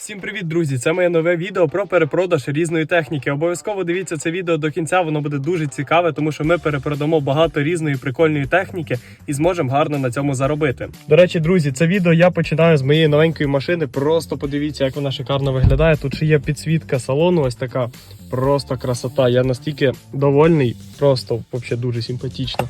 Всім привіт, друзі! Це моє нове відео про перепродаж різної техніки. Обов'язково дивіться це відео до кінця, воно буде дуже цікаве, тому що ми перепродамо багато різної прикольної техніки і зможемо гарно на цьому заробити. До речі, друзі, це відео я починаю з моєї новенької машини. Просто подивіться, як вона шикарно виглядає. Тут ще є підсвітка салону, ось така просто красота. Я настільки довольний, просто взагалі дуже симпатично.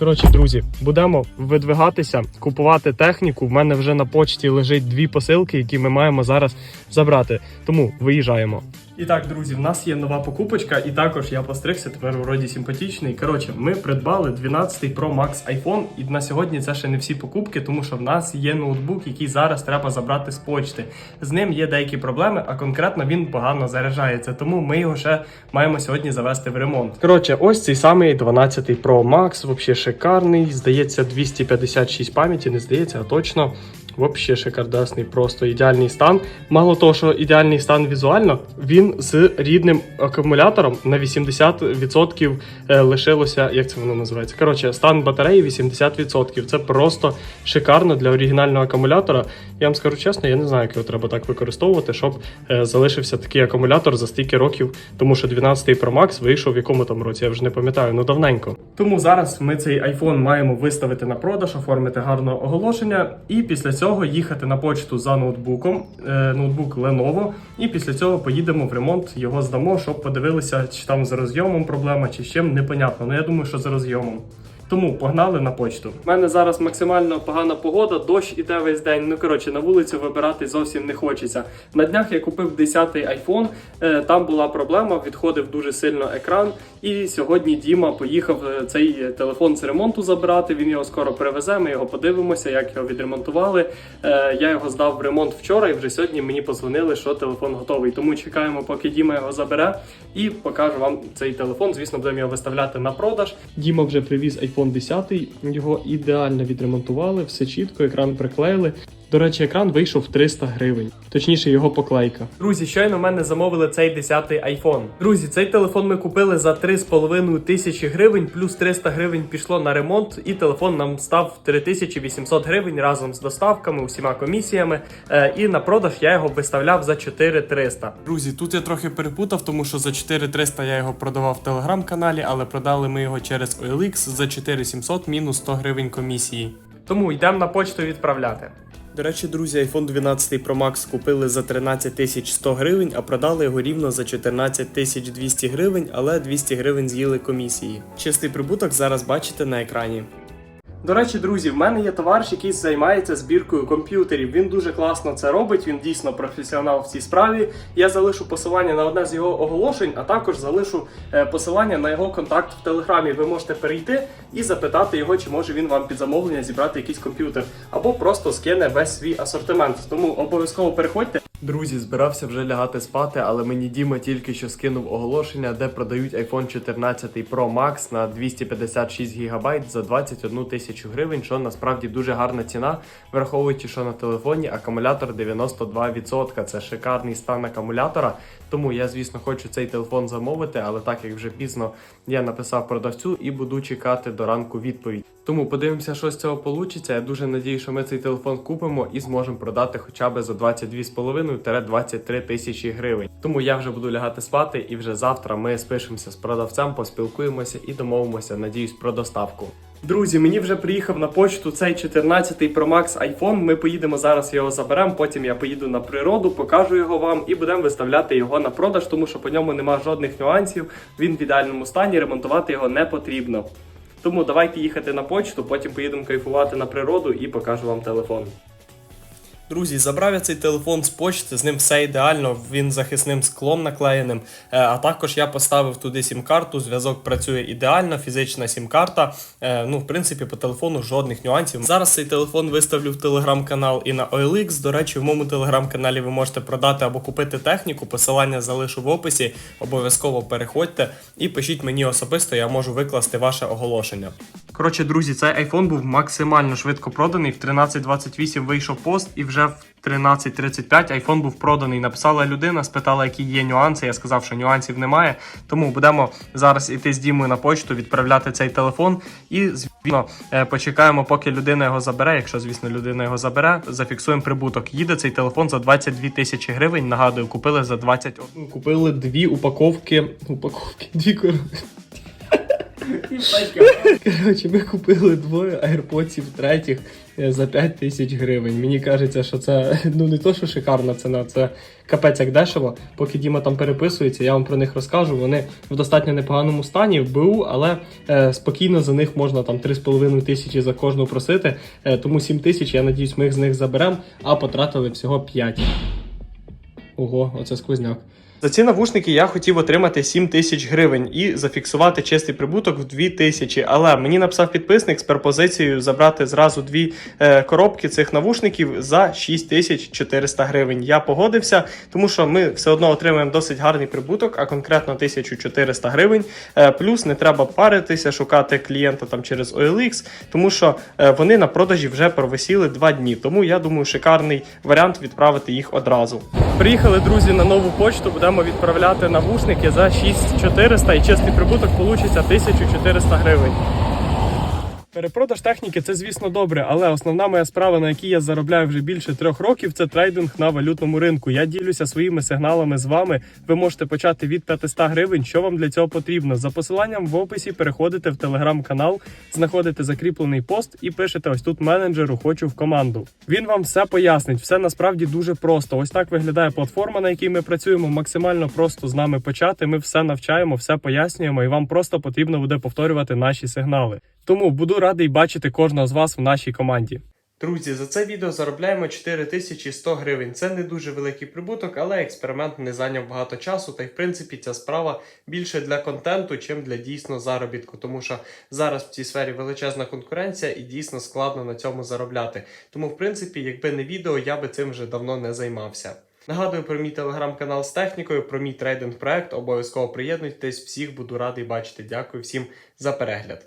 Коротше, друзі, будемо видвигатися, купувати техніку. В мене вже на почті лежить дві посилки, які ми маємо зараз забрати. Тому виїжджаємо. І так, друзі, в нас є нова покупочка, і також я постригся, тепер вроді симпатичний. Коротше, ми придбали 12 Pro Max iPhone, і на сьогодні це ще не всі покупки, тому що в нас є ноутбук, який зараз треба забрати з почти. З ним є деякі проблеми, а конкретно він погано заряджається, тому ми його ще маємо сьогодні завести в ремонт. Коротше, ось цей самий 12 Pro Max, взагалі шикарний. Здається, 256 пам'яті, не здається, а точно. Взагалі шикардасний, просто ідеальний стан. Мало того, що ідеальний стан візуально, він з рідним акумулятором на 80% е, лишилося. Як це воно називається? Коротше, стан батареї 80%. Це просто шикарно для оригінального акумулятора. Я вам скажу чесно, я не знаю, як його треба так використовувати, щоб е, залишився такий акумулятор за стільки років, тому що 12-й Pro Max вийшов в якому там році, я вже не пам'ятаю, ну давненько. Тому зараз ми цей iPhone маємо виставити на продаж, оформити гарне оголошення, і після цього їхати на почту за ноутбуком, е, ноутбук Lenovo, і після цього поїдемо в ремонт, його здамо, щоб подивилися, чи там з розйомом проблема, чи з чим непонятно. Ну я думаю, що з розйомом. Тому погнали на почту. У мене зараз максимально погана погода, дощ іде весь день. Ну коротше, на вулицю вибирати зовсім не хочеться. На днях я купив 10-й iPhone, е, там була проблема, відходив дуже сильно екран. І сьогодні Діма поїхав е, цей телефон з ремонту забирати. Він його скоро привезе. Ми його подивимося, як його відремонтували. Е, Я його здав в ремонт вчора, і вже сьогодні мені позвонили, що телефон готовий. Тому чекаємо, поки Діма його забере, і покажу вам цей телефон. Звісно, будемо його виставляти на продаж. Діма вже привіз iPhone 10, його ідеально відремонтували, все чітко, екран приклеїли. До речі, екран вийшов 300 гривень, точніше його поклейка. Друзі, щойно в мене замовили цей 10-й iPhone. Друзі, цей телефон ми купили за 3,5 тисячі гривень, плюс 300 гривень пішло на ремонт, і телефон нам став 3800 гривень разом з доставками, усіма комісіями. Е, і на продаж я його виставляв за 4300. Друзі, тут я трохи перепутав, тому що за 4300 я його продавав в телеграм-каналі, але продали ми його через OLX за 4700 мінус 100 гривень комісії. Тому йдемо на почту відправляти. До речі, друзі, iPhone 12 Pro Max купили за 13 100 гривень, а продали його рівно за 14 200 гривень, але 200 гривень з'їли комісії. Чистий прибуток зараз бачите на екрані. До речі, друзі, в мене є товариш, який займається збіркою комп'ютерів. Він дуже класно це робить. Він дійсно професіонал в цій справі. Я залишу посилання на одне з його оголошень, а також залишу е, посилання на його контакт в телеграмі. Ви можете перейти і запитати його, чи може він вам під замовлення зібрати якийсь комп'ютер, або просто скине весь свій асортимент. Тому обов'язково переходьте. Друзі, збирався вже лягати спати, але мені Діма тільки що скинув оголошення, де продають iPhone 14 Pro Max на 256 ГБ за 21 тисячу гривень, що насправді дуже гарна ціна, враховуючи, що на телефоні акумулятор 92%. Це шикарний стан акумулятора. Тому я, звісно, хочу цей телефон замовити, але так як вже пізно я написав продавцю і буду чекати до ранку відповідь. Тому подивимося, що з цього вийде. Я дуже надію, що ми цей телефон купимо і зможемо продати хоча б за 22,5-23 тисячі гривень. Тому я вже буду лягати спати, і вже завтра ми спишемося з продавцем, поспілкуємося і домовимося, надіюсь, про доставку. Друзі, мені вже приїхав на почту цей 14 Pro Max iPhone. Ми поїдемо зараз його заберемо. Потім я поїду на природу, покажу його вам і будемо виставляти його на продаж, тому що по ньому нема жодних нюансів. Він в ідеальному стані, ремонтувати його не потрібно. Тому давайте їхати на почту, потім поїдемо кайфувати на природу і покажу вам телефон. Друзі, забрав я цей телефон з почти, з ним все ідеально, він захисним склом наклеєним. Е, А також я поставив туди сім-карту, зв'язок працює ідеально, фізична сім-карта. Е, Ну, в принципі, по телефону жодних нюансів. Зараз цей телефон виставлю в телеграм-канал і на OLX. До речі, в моєму телеграм-каналі ви можете продати або купити техніку. Посилання залишу в описі. Обов'язково переходьте і пишіть мені особисто, я можу викласти ваше оголошення. Коротше, друзі, цей iPhone був максимально швидко проданий. В 13.28 вийшов пост, і вже в 13.35 iPhone був проданий. Написала людина, спитала, які є нюанси. Я сказав, що нюансів немає. Тому будемо зараз іти з Дімою на почту, відправляти цей телефон. І звісно, е, почекаємо, поки людина його забере. Якщо, звісно, людина його забере, зафіксуємо прибуток. Їде цей телефон за 22 тисячі гривень. Нагадую, купили за 20... Купили дві упаковки. Упаковки, дві. Коротше, ми купили двоє AirPods третіх е, за 5 тисяч гривень. Мені кажеться, що це ну не то, що шикарна ціна, це капець як дешево. Поки Діма там переписується, я вам про них розкажу. Вони в достатньо непоганому стані в БУ, але е, спокійно за них можна там 3,5 тисячі за кожну просити. Е, тому 7 тисяч, я надіюсь, ми їх з них заберемо, а потратили всього 5. Ого, оце сквозняк. За ці навушники я хотів отримати 7 тисяч гривень і зафіксувати чистий прибуток в 2 тисячі. Але мені написав підписник з пропозицією забрати зразу дві е, коробки цих навушників за 6400 гривень. Я погодився, тому що ми все одно отримаємо досить гарний прибуток, а конкретно 1400 гривень. Е, плюс не треба паритися, шукати клієнта там через OLX, тому що е, вони на продажі вже провисіли 2 дні. Тому я думаю, шикарний варіант відправити їх одразу. Приїхали друзі на нову почту. Будемо відправляти навушники за 6400 і чистий прибуток вийде 1400 гривень. Перепродаж техніки це, звісно, добре, але основна моя справа, на якій я заробляю вже більше трьох років, це трейдинг на валютному ринку. Я ділюся своїми сигналами з вами. Ви можете почати від 500 гривень. Що вам для цього потрібно? За посиланням в описі переходите в телеграм-канал, знаходите закріплений пост і пишете ось тут менеджеру хочу в команду. Він вам все пояснить. Все насправді дуже просто. Ось так виглядає платформа, на якій ми працюємо. Максимально просто з нами почати. Ми все навчаємо, все пояснюємо, і вам просто потрібно буде повторювати наші сигнали. Тому радий бачити кожного з вас в нашій команді. Друзі, за це відео заробляємо 4100 гривень. Це не дуже великий прибуток, але експеримент не зайняв багато часу. Та й в принципі ця справа більше для контенту, чим для дійсно заробітку. Тому що зараз в цій сфері величезна конкуренція і дійсно складно на цьому заробляти. Тому, в принципі, якби не відео, я би цим вже давно не займався. Нагадую про мій телеграм-канал з технікою, про мій трейдинг проект. Обов'язково приєднуйтесь. Всіх буду радий бачити. Дякую всім за перегляд.